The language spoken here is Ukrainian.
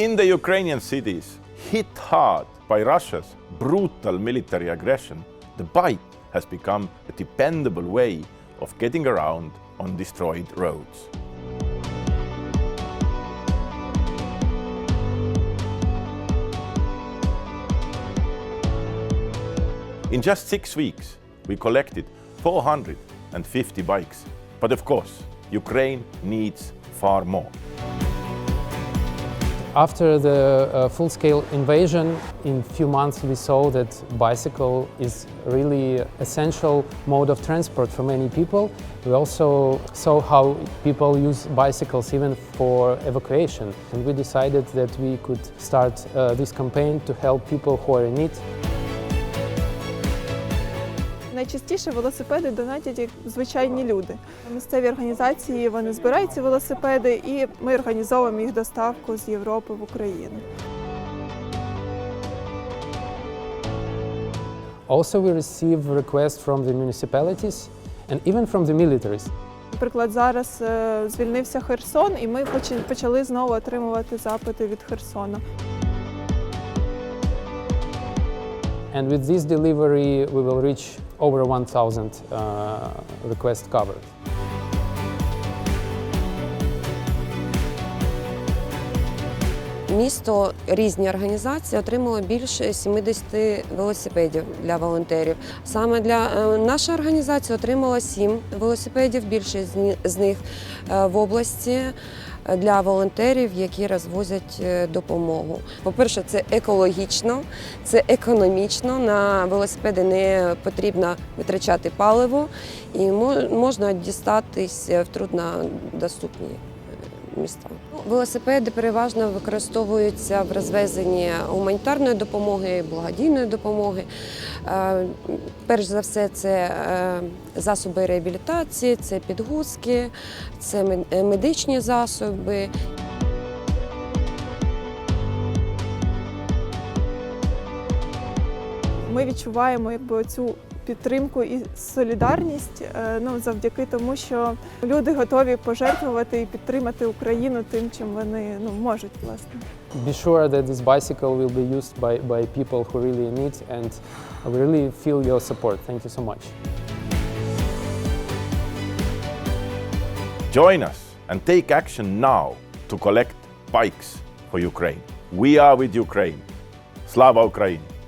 in the Ukrainian cities hit hard by Russia's brutal military aggression, the bike has become a dependable way of getting around on destroyed roads. In just six weeks, we collected 450 bikes. But of course, Ukraine needs far more. After the uh, full-scale invasion, in few months we saw that bicycle is really essential mode of transport for many people. We also saw how people use bicycles even for evacuation. And we decided that we could start uh, this campaign to help people who are in need. Найчастіше велосипеди донатять як звичайні люди. Місцеві організації вони збирають ці велосипеди, і ми організовуємо їх доставку з Європи в Україну. Also we receive requests from the municipalities and even from the militaries. Наприклад, зараз е, звільнився Херсон, і ми почали знову отримувати запити від Херсона. And with this delivery, we will reach over 1,000 uh, requests covered. Місто різні організації отримало більше 70 велосипедів для волонтерів. Саме для е, наша організація отримала 7 велосипедів, більше з них е, в області для волонтерів, які розвозять е, допомогу. По-перше, це екологічно, це економічно. На велосипеди не потрібно витрачати паливо і мо- можна дістатись в труднодоступні е, міста. Велосипеди переважно використовуються в розвезенні гуманітарної допомоги, благодійної допомоги. Е, Перш за все, це е, засоби реабілітації, це підгузки, це е, медичні засоби. Ми відчуваємо якби цю підтримку і солідарність е, ну, завдяки тому, що люди готові пожертвувати і підтримати Україну тим, чим вони ну, можуть власне. Be sure that this bicycle will be used by, by people who really need and we really feel your support. Thank you so much. Join us and take action now to collect bikes for Ukraine. We are with Ukraine. Slava Ukraini!